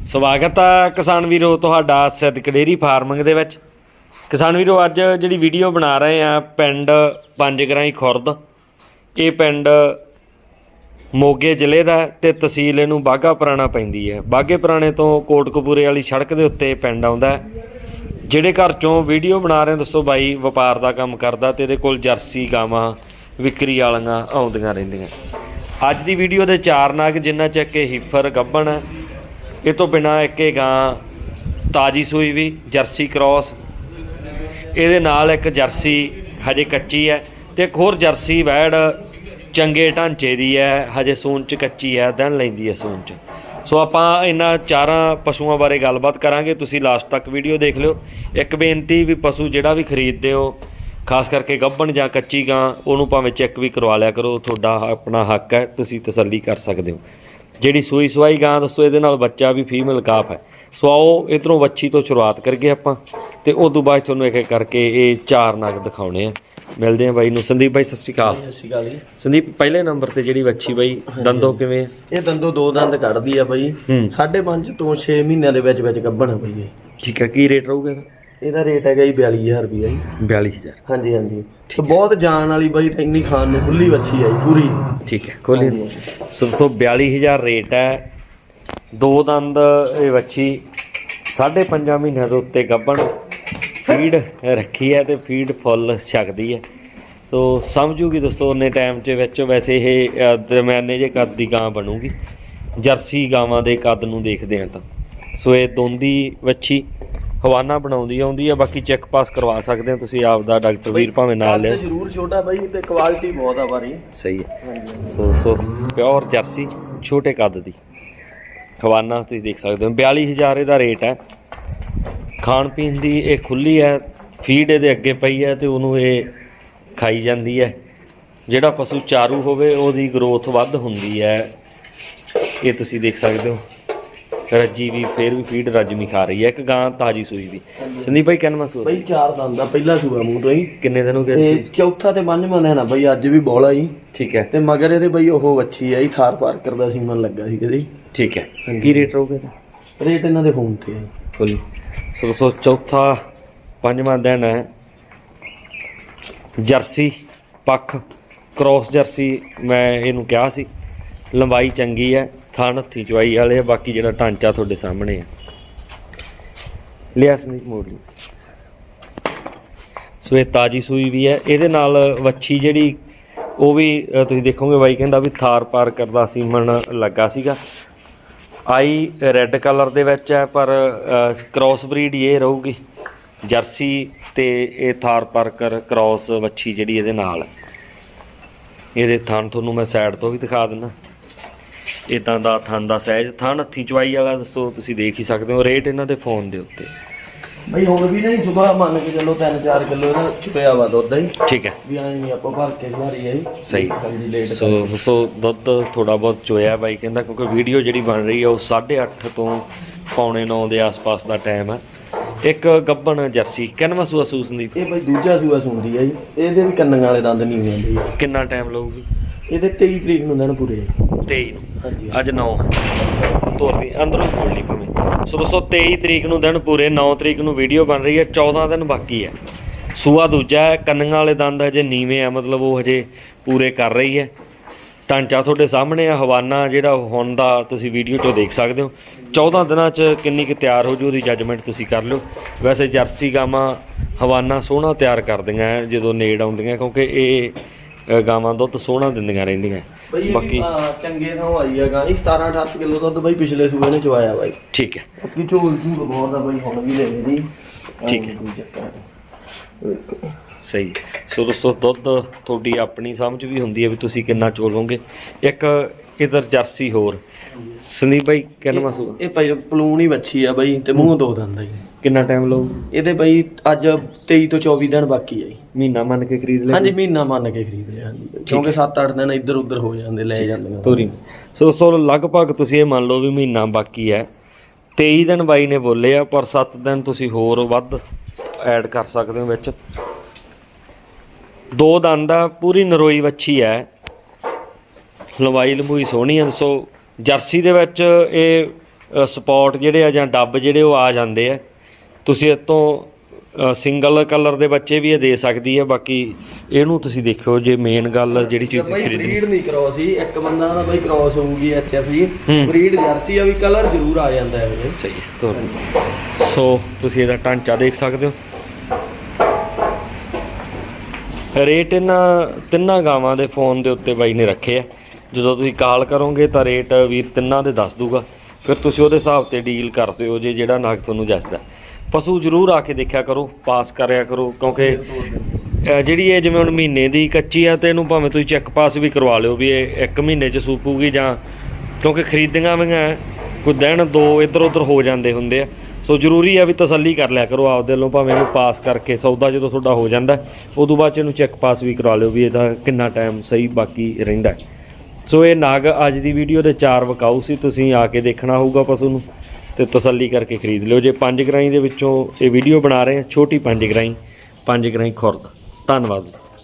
ਸਵਾਗਤ ਆ ਕਿਸਾਨ ਵੀਰੋ ਤੁਹਾਡਾ ਸਿੱਧਕ ਡੇਰੀ ਫਾਰਮਿੰਗ ਦੇ ਵਿੱਚ। ਕਿਸਾਨ ਵੀਰੋ, ਅੱਜ ਜਿਹੜੀ ਵੀਡੀਓ ਬਣਾ ਰਹੇ ਆ ਪਿੰਡ ਪੰਜਗਰਾਈ ਖੁਰਦ, ਇਹ ਪਿੰਡ ਮੋਗੇ ਜ਼ਿਲ੍ਹੇ ਦਾ ਹੈ ਤੇ ਤਹਿਸੀਲ ਇਹਨੂੰ ਬਾਗਾ ਪੁਰਾਣਾ ਪੈਂਦੀ ਹੈ। ਬਾਗੇ ਪੁਰਾਣੇ ਤੋਂ ਕੋਟਕਪੂਰੇ ਵਾਲੀ ਸੜਕ ਦੇ ਉੱਤੇ ਪਿੰਡ ਆਉਂਦਾ ਜਿਹੜੇ ਘਰ ਚੋਂ ਵੀਡੀਓ ਬਣਾ ਰਹੇ ਦੱਸੋ ਬਾਈ, ਵਪਾਰ ਦਾ ਕੰਮ ਕਰਦਾ ਤੇ ਇਹਦੇ ਕੋਲ ਜਰਸੀ ਗਾਵਾਂ, ਵਿਕਰੀ ਵਾਲੀਆਂ ਆਉਂਦੀਆਂ ਰਹਿੰਦੀਆਂ। ਅੱਜ ਦੀ ਵੀਡੀਓ ਦੇ ਚਾਰ ਨਗ ਜਿੰਨਾ ਚ ਕਿ ਹੀਫਰ ਗੱਬਣ ਹੈ ਇਹ ਤੋਂ ਬਿਨਾ ਇੱਕ ਇਹ ਗਾਂ ਤਾਜੀ ਸੂਈ ਵੀ, ਜਰਸੀ ਕ੍ਰਾਸ। ਇਹਦੇ ਨਾਲ ਇੱਕ ਜਰਸੀ ਹਜੇ ਕੱਚੀ ਹੈ ਤੇ ਇੱਕ ਹੋਰ ਜਰਸੀ ਵੈੜ ਚੰਗੇ ਢਾਂਚੇ ਦੀ ਹੈ, ਹਜੇ ਸੂਨ ਚ ਕੱਚੀ ਹੈ, ਦਿਨ ਲੈਂਦੀ ਹੈ ਸੂਨ ਚ। ਸੋ ਆਪਾਂ ਇਹਨਾਂ ਚਾਰਾਂ ਪਸ਼ੂਆਂ ਬਾਰੇ ਗੱਲਬਾਤ ਕਰਾਂਗੇ, ਤੁਸੀਂ ਲਾਸਟ ਤੱਕ ਵੀਡੀਓ ਦੇਖ ਲਿਓ। ਇੱਕ ਬੇਨਤੀ ਵੀ ਪਸ਼ੂ ਜਿਹੜਾ ਵੀ ਖਰੀਦਦੇ ਹੋ, ਖਾਸ ਕਰਕੇ ਗੱਭਣ ਜਾਂ ਕੱਚੀ ਗਾਂ, ਉਹਨੂੰ ਭਾਵੇਂ ਚੈੱਕ ਵੀ ਕਰਵਾ ਲਿਆ ਕਰੋ, ਤੁਹਾਡਾ ਆਪਣਾ ਹੱਕ ਹੈ, ਤੁਸੀਂ ਤਸੱਲੀ ਕਰ ਸਕਦੇ ਹੋ। ਜਿਹੜੀ ਸੂਈ ਸਵਾਈ ਗਾਂ ਦੱਸੋ ਇਹਦੇ ਨਾਲ ਬੱਚਾ ਵੀ ਫੀਮੇਲ ਕਾਫ ਹੈ। ਸੋ ਆਓ ਇਧਰੋਂ ਵੱਛੀ ਤੋਂ ਸ਼ੁਰੂਆਤ ਕਰੀਏ ਆਪਾਂ ਤੇ ਉਸ ਤੋਂ ਬਾਅਦ ਤੁਹਾਨੂੰ ਇੱਕ ਇੱਕ ਕਰਕੇ ਇਹ ਚਾਰ ਨਗ ਦਿਖਾਉਣੇ ਆ। ਮਿਲਦੇ ਆ ਬਾਈ ਨੂੰ। ਸੰਦੀਪ ਬਾਈ ਸਤਿ ਸ਼੍ਰੀ ਅਕਾਲ। ਸਤਿ ਸ਼੍ਰੀ ਅਕਾਲ ਜੀ। ਸੰਦੀਪ ਪਹਿਲੇ ਨੰਬਰ ਤੇ ਜਿਹੜੀ ਵੱਛੀ ਬਾਈ ਦੰਦੋ ਕਿਵੇਂ ਆ? ਇਹ ਦੰਦੋ ਦੋ ਦੰਦ ਕੱਢਦੀ ਆ ਬਾਈ। ਹੂੰ। 5.5 ਤੋਂ 6 ਮਹੀਨਿਆਂ ਦੇ ਵਿੱਚ ਵਿੱਚ ਗੱਭਣ ਆ ਬਾਈ ਇਹ। ਠੀਕ ਹੈ ਕੀ ਰੇਟ ਰਹੂਗਾ ਇਹਦਾ? ਇਹਦਾ ਰੇਟ ਹੈਗਾ ਜੀ 42000 ਰੁਪਇਆ ਜੀ। 42000 ਹਾਂਜੀ ਹਾਂਜੀ। ਤੇ ਬਹੁਤ ਜਾਨ ਵਾਲੀ ਬਾਈ ਟੈਕਨੀ ਖਾਨ ਨੂੰ ਖੁੱਲੀ ਵੱਛੀ ਆ ਜੀ ਪੂਰੀ। ਠੀਕ ਹੈ ਖੋਲੀ ਸੋ ਦੋਸਤੋ 42000 ਰੇਟ ਹੈ। ਦੋ ਦੰਦ ਇਹ ਵੱਛੀ 5.5 ਮਹੀਨਿਆਂ ਦੇ ਉੱਤੇ ਗੱਭਣ। ਫੀਡ ਰੱਖੀ ਹੈ ਤੇ ਫੀਡ ਫੁੱਲ ਛਕਦੀ ਹੈ। ਤੋ ਸਮਝੂਗੀ ਦੋਸਤੋ ਉਹਨੇ ਟਾਈਮ 'ਚ ਵਿੱਚ ਵੈਸੇ ਇਹ ਦਰਮਿਆਨੇ ਜੇ ਕੱਦ ਦੀ ਗਾਂ ਬਣੂਗੀ। ਜਰਸੀ ਗਾਵਾਂ ਦੇ ਕੱਦ ਨੂੰ ਦੇਖਦੇ ਆ ਤਾਂ। ਸੋ ਇਹ ਦੋਂਦੀ ਵੱਛੀ ਹਵਾਨਾ ਬਣਾਉਂਦੀ ਆਉਂਦੀ ਆ ਬਾਕੀ ਚੈੱਕ ਪਾਸ ਕਰਵਾ ਸਕਦੇ ਹੋ ਤੁਸੀਂ ਆਪ ਦਾ ਡਾਕਟਰ ਵੀਰ ਭਾਵੇਂ ਨਾਲ ਕੱਦ ਜ਼ਰੂਰ ਛੋਟਾ ਬਾਈ ਤੇ ਕੁਆਲਿਟੀ ਬਹੁਤ ਆ ਬਾਰੀ। ਸਹੀ ਹੈ। ਸੋ ਸੋ ਪਿਓਰ ਜਰਸੀ ਛੋਟੇ ਕੱਦ ਦੀ। ਹਵਾਨਾ ਤੁਸੀਂ ਦੇਖ ਸਕਦੇ ਹੋ 42000 ਇਹਦਾ ਰੇਟ ਹੈ। ਖਾਣ ਪੀਣ ਦੀ ਇਹ ਖੁੱਲੀ ਹੈ ਫੀਡ ਇਹਦੇ ਅੱਗੇ ਪਈ ਹੈ ਤੇ ਉਹਨੂੰ ਇਹ ਖਾਈ ਜਾਂਦੀ ਹੈ। ਜਿਹੜਾ ਪਸ਼ੂ ਚਾਰੂ ਹੋਵੇ ਉਹਦੀ ਗਰੋਥ ਵੱਧ ਹੁੰਦੀ ਹੈ। ਇਹ ਤੁਸੀਂ ਦੇਖ ਸਕਦੇ ਹੋ। ਰੱਜੀ ਵੀ ਫੇਰ ਵੀ ਫੀਡ ਰੱਜਮੀ ਖਾ ਰਹੀ ਹੈ। ਇੱਕ ਗਾਂ ਤਾਜੀ ਸੂਈ ਵੀ। ਸੰਦੀਪ ਭਾਈ ਕਿੰਨਾ ਮਹਿਸੂਸ ਬਾਈ ਚਾਰ ਦੰਦ ਆ ਪਹਿਲਾ ਸੂਆ ਮੂੰਹ ਤੋਂ ਹੀ। ਕਿੰਨੇ ਦਿਨ ਹੋ ਗਏ ਤੇ ਸੀ ਚੌਥਾ ਤੇ ਪੰਜਵਾਂ ਦੇਣਾ ਬਾਈ ਅੱਜ ਵੀ ਬੋਲਾ ਜੀ ਠੀਕ ਹੈ। ਤੇ ਮਗਰ ਇਹਦੇ ਬਾਈ ਉਹ ਵੱਛੀ ਆ ਜੀ ਥਾਰ ਪਾਰਕਰ ਦਾ ਸੀਮਨ ਲੱਗਾ ਸੀ ਕਦੇ। ਠੀਕ ਹੈ। ਕੀ ਰੇਟ ਰਹੂਗਾ ਇਹਦਾ? ਰੇਟ ਇਹਨਾਂ ਦੇ ਫੋਨ ਤੇ ਆ। ਜੀ। ਸੋ ਦੋਸਤੋ ਚੌਥਾ ਪੰਜਵਾਂ ਦਿਨ ਹੈ। ਜਰਸੀ ਪੱਖ ਕ੍ਰੋਸ ਜਰਸੀ ਮੈਂ ਇਹਨੂੰ ਕਿਹਾ ਸੀ। ਲੰਬਾਈ ਚੰਗੀ ਹੈ। ਥਣ ਹੱਥੀ ਚਵਾਈ ਵਾਲੇ ਆ, ਬਾਕੀ ਜਿਹੜਾ ਢਾਂਚਾ ਤੁਹਾਡੇ ਸਾਹਮਣੇ ਹੈ ਲਿਆ ਸੰਦੀਪ ਮੋੜ ਲਈ ਸੋ ਇਹ ਤਾਜੀ ਸੂਈ ਵੀ ਹੈ। ਇਹਦੇ ਨਾਲ ਵੱਛੀ ਜਿਹੜੀ, ਉਹ ਵੀ ਤੁਸੀਂ ਦੇਖੋਗੇ ਬਾਈ ਕਹਿੰਦਾ ਵੀ ਥਾਰ ਪਾਰ ਕਰਦਾ ਸੀਮਨ ਲੱਗਾ ਸੀਗਾ। ਆਈ ਰੈੱਡ ਕਲਰ ਦੇ ਵਿੱਚ ਹੈ, ਪਰ ਕ੍ਰਾਸ ਬਰੀਡ ਇਹ ਰਹੂਗੀ। ਜਰਸੀ ਤੇ ਇਹ ਥਾਰ ਪਾਰਕਰ ਕ੍ਰਾਸ ਵੱਛੀ ਜਿਹੜੀ ਇਹਦੇ ਨਾਲ ਇਹਦੇ ਥਣ ਤੁਹਾਨੂੰ ਮੈਂ ਸਾਈਡ ਤੋਂ ਵੀ ਦਿਖਾ ਦਿੰਦਾ। ਇਦਾਂ ਦਾ ਥਣ ਦਾ ਸਾਈਜ਼ ਥਣ ਹੱਥੀ ਚਵਾਈ ਵਾਲਾ ਦੱਸੋ ਤੁਸੀਂ ਦੇਖ ਹੀ ਸਕਦੇ ਹੋ ਰੇਟ ਇਹਨਾਂ ਦੇ ਫੋਨ ਦੇ ਉੱਤੇ। ਬਈ ਹੁਣ ਵੀ ਨਹੀਂ ਸਵੇਰ ਮੰਨ ਕੇ ਚੱਲੋ 3-4 ਕਿਲੋ ਇਹਦਾ ਚੁਪਿਆ ਵਾ ਦੁੱਧ ਹੀ। ਠੀਕ ਹੈ। ਵੀ ਐਂ ਨਹੀਂ ਆਪਾਂ ਭਰ ਕੇ ਘਾਰੀ ਆਈ ਸਹੀ। ਸੋ ਸੋ ਦੁੱਧ ਥੋੜਾ ਬਹੁਤ ਚੋਇਆ ਬਾਈ ਕਹਿੰਦਾ ਕਿਉਂਕਿ ਵੀਡੀਓ ਜਿਹੜੀ ਬਣ ਰਹੀ ਹੈ ਉਹ 8:30 ਤੋਂ ਪੌਣੇ 9 ਦੇ ਆਸ-ਪਾਸ ਦਾ ਟਾਈਮ ਹੈ ਇੱਕ ਗੱਬਣ ਜਰਸੀ ਕਿੰਨਵਾਂ ਸੂਆ ਸੂ ਸੰਦੀਪ? ਇਹ ਬਈ ਦੂਜਾ ਸੂਆ ਸੁਣਦੀ ਆ ਜੀ। ਇਹਦੇ ਵੀ ਕੰਨਾਂ ਵਾਲੇ ਦੰਦ ਨਹੀਂ ਹੁੰਦੇ। ਕਿੰਨਾ ਟਾਈਮ ਲਊਗੀ? ਇਹਦੇ 23 ਤਰੀਕ ਨੂੰ ਦਿਨ ਪੂਰੇ 23 ਨੂੰ? ਹਾਂਜੀ ਅੱਜ 9 ਤੋਰਦੀ ਅੰਦਰੋਂ ਖੋਲਣੀ ਪਵੇ। ਸੋ ਦੋਸਤੋ 23 ਤਰੀਕ ਨੂੰ ਦਿਨ ਪੂਰੇ 9 ਤਰੀਕ ਨੂੰ ਵੀਡੀਓ ਬਣ ਰਹੀ ਹੈ 14 ਦਿਨ ਬਾਕੀ ਹੈ। ਸੂਆ ਦੂਜਾ ਹੈ ਕੰਨਾਂ ਵਾਲੇ ਦੰਦ ਹਜੇ ਨੀਵੇਂ ਆ ਮਤਲਬ ਉਹ ਹਜੇ ਪੂਰੇ ਕਰ ਰਹੀ ਹੈ। ਢਾਂਚਾ ਤੁਹਾਡੇ ਸਾਹਮਣੇ ਆ ਹਵਾਨਾ ਜਿਹੜਾ ਹੁਣ ਦਾ ਤੁਸੀਂ ਵੀਡੀਓ 'ਚੋਂ ਦੇਖ ਸਕਦੇ ਹੋ। 14 ਦਿਨਾਂ 'ਚ ਕਿੰਨੀ ਕੁ ਤਿਆਰ ਹੋ ਜੂ ਉਹਦੀ ਜੱਜਮੈਂਟ ਤੁਸੀਂ ਕਰ ਲਿਓ। ਵੈਸੇ ਜਰਸੀ ਗਾਵਾਂ ਹਵਾਨਾ ਸੋਹਣਾ ਤਿਆਰ ਕਰਦੀਆਂ ਹੈ ਜਦੋਂ ਨੇੜ ਆਉਂਦੀਆਂ ਕਿਉਂਕਿ ਇਹ ਅ, ਗਾਵਾਂ ਦੁੱਧ ਸੋਹਣਾ ਦਿੰਦੀਆਂ ਰਹਿੰਦੀਆਂ। ਬਈ ਬਾਕੀ ਬਾਕੀ ਚੰਗੇ ਥਾਂ ਆਈ ਹੈਗਾ ਇਹ 17 18 ਕਿਲੋ ਦੁੱਧ ਬਈ ਪਿਛਲੇ ਸੂਏ ਨੇ ਚਵਾਇਆ ਬਾਈ। ਠੀਕ ਹੈ। ਬਾਕੀ ਝੋਲ ਝੂਲ ਬਹੁਤ ਆ ਬਈ ਹੁਣ ਵੀ ਲੈ ਦੀ। ਠੀਕ ਹੈ। ਕੋਈ ਚੱਕਰ ਨਹੀਂ। ਸਹੀ। ਸੋ ਦੋਸਤੋ ਦੁੱਧ ਤੁਹਾਡੀ ਆਪਣੀ ਸਮਝ ਵੀ ਹੁੰਦੀ ਹੈ ਵੀ ਤੁਸੀਂ ਕਿੰਨਾ ਚੋਲੋਗੇ ਇੱਕ ਇਧਰ ਜਰਸੀ ਹੋਰ। ਸੰਦੀਪ ਭਾਈ ਕਿੰਨਾ ਮਸੂ ਇਹ ਭਾਈ ਪਲੂਣ ਹੀ ਵੱਛੀ ਆ ਬਈ ਤੇ ਮੂੰਹ ਦੋ ਦੰਦ ਆ ਜੀ। ਕਿੰਨਾ ਟਾਈਮ ਲਊ? ਇਹਦੇ ਬਈ ਅੱਜ 23 ਤੋਂ 24 ਦਿਨ ਬਾਕੀ ਆ ਜੀ। ਮਹੀਨਾ ਮੰਨ ਕੇ ਖਰੀਦ ਲੈ ਹਾਂਜੀ ਮਹੀਨਾ ਮੰਨ ਕੇ ਖਰੀਦ ਲਿਆ ਹਾਂਜੀ। ਕਿਉਂਕਿ 7-8 ਦਿਨ ਇੱਧਰ ਉੱਧਰ ਹੋ ਜਾਂਦੇ ਲੈ ਜਾਂਦੇ ਤੋਰੀ ਸੋ ਦੋਸਤੋ ਲਗਭਗ ਤੁਸੀਂ ਇਹ ਮੰਨ ਲਓ ਵੀ ਮਹੀਨਾ ਬਾਕੀ ਹੈ। 23 ਦਿਨ ਬਾਈ ਨੇ ਬੋਲੇ ਆ ਪਰ 7 ਦਿਨ ਤੁਸੀਂ ਹੋਰ ਵੱਧ ਐਡ ਕਰ ਸਕਦੇ ਹੋ ਵਿੱਚ। ਦੋ ਦੰਦ ਆ ਪੂਰੀ ਨਰੋਈ ਵੱਛੀ ਹੈ। ਲੰਬਾਈ ਲੰਬੂਈ ਸੋਹਣੀ ਆ ਸੋ ਜਰਸੀ ਦੇ ਵਿੱਚ ਇਹ ਸਪੌਟ ਜਿਹੜੇ ਆ ਜਾਂ ਡੱਬ ਜਿਹੜੇ ਉਹ ਆ ਜਾਂਦੇ ਆ। ਤੁਸੀਂ ਇਹ ਤੋਂ ਸਿੰਗਲ ਕਲਰ ਦੇ ਬੱਚੇ ਵੀ ਇਹ ਦੇ ਸਕਦੀ ਹੈ ਬਾਕੀ ਇਹਨੂੰ ਤੁਸੀਂ ਦੇਖਿਓ ਜੇ ਮੇਨ ਗੱਲ ਜਿਹੜੀ ਚੀਜ਼ ਬਾਈ ਖਰੀਦਣੀ। ਬਰੀਡ ਨਹੀਂ ਕ੍ਰੋਸ ਹੀ ਇੱਕ ਬੰਦਾ ਦਾ ਬਾਈ ਕ੍ਰੋਸ ਹੋਊਗੀ ਐਚਐਫ ਜੀ। ਬਰੀਡ ਜਰਸੀ ਆ ਵੀ ਕਲਰ ਜ਼ਰੂਰ ਆ ਜਾਂਦਾ ਹੈ ਵੀਰੇ। ਸਹੀ ਹੈ ਤੋਰ ਸੋ ਤੁਸੀਂ ਇਹਦਾ ਢਾਂਚਾ ਦੇਖ ਸਕਦੇ ਹੋ। ਰੇਟ ਇਹਨਾਂ ਤਿੰਨਾਂ ਗਾਵਾਂ ਦੇ ਫੋਨ ਦੇ ਉੱਤੇ ਬਾਈ ਨੇ ਰੱਖੇ ਆ। ਜਦੋਂ ਤੁਸੀਂ ਕਾਲ ਕਰੋਗੇ ਤਾਂ ਰੇਟ ਵੀਰ ਤਿੰਨਾਂ ਦੇ ਦੱਸ ਦੂਗਾ। ਫਿਰ ਤੁਸੀਂ ਉਹਦੇ ਹਿਸਾਬ ਤੇ ਡੀਲ ਕਰਦੇ ਹੋ ਜੇ ਜਿਹੜਾ ਨਾਗ ਤੁਹਾਨੂੰ ਜੱਸਦਾ ਪਸ਼ੂ ਜ਼ਰੂਰ ਆ ਕੇ ਦੇਖਿਆ ਕਰੋ, ਪਾਸ ਕਰਿਆ ਕਰੋ, ਕਿਉਂਕਿ ਅਹ ਜਿਹੜੀ ਇਹ ਜਿਵੇਂ ਹੁਣ ਮਹੀਨੇ ਦੀ ਕੱਚੀ ਆ ਤੇ ਇਹਨੂੰ ਭਾਵੇਂ ਤੁਸੀਂ ਚੈੱਕ ਪਾਸ ਵੀ ਕਰਵਾ ਲਿਓ ਵੀ ਇਹ ਇੱਕ ਮਹੀਨੇ ਚ ਸੂਪੂਗੀ ਜਾਂ, ਕਿਉਂਕਿ ਖਰੀਦੀਆਂ ਵੀਆਂ ਕੋਈ ਦਿਨ ਦੋ ਇੱਧਰ ਉੱਧਰ ਹੋ ਜਾਂਦੇ ਹੁੰਦੇ ਆ ਸੋ ਜ਼ਰੂਰੀ ਆ ਵੀ ਤਸੱਲੀ ਕਰ ਲਿਆ ਕਰੋ ਆਪਦੇ ਵੱਲੋਂ, ਭਾਵੇਂ ਇਹਨੂੰ ਪਾਸ ਕਰਕੇ ਸੌਦਾ ਜਦੋਂ ਤੁਹਾਡਾ ਹੋ ਜਾਂਦਾ, ਉਦੋਂ ਬਾਅਦ ਚ ਇਹਨੂੰ ਚੈੱਕ ਪਾਸ ਵੀ ਕਰਵਾ ਲਿਓ ਵੀ ਇਹਦਾ ਕਿੰਨਾ ਟਾਈਮ ਸਹੀ ਬਾਕੀ ਰਹਿੰਦਾ ਹੈ। ਸੋ ਇਹ ਨਾਗ ਅੱਜ ਦੀ ਵੀਡੀਓ ਦੇ ਚਾਰ ਵਿਕਾਊ ਸੀ, ਤੁਸੀਂ ਆ ਕੇ ਦੇਖਣਾ ਹੋਊਗਾ ਪਸ਼ੂ ਨੂੰ ਤੇ ਤਸੱਲੀ ਕਰਕੇ ਖਰੀਦ ਲਿਓ। ਜੇ ਪੰਜ ਗ੍ਰਾਈ ਦੇ ਵਿੱਚੋਂ ਇਹ ਵੀਡੀਓ ਬਣਾ ਰਹੇ ਆ, ਛੋਟੀ ਪੰਜ ਗ੍ਰਾਈ ਪੰਜ ਗ੍ਰਾਈ ਖੁਰਦ। ਧੰਨਵਾਦ।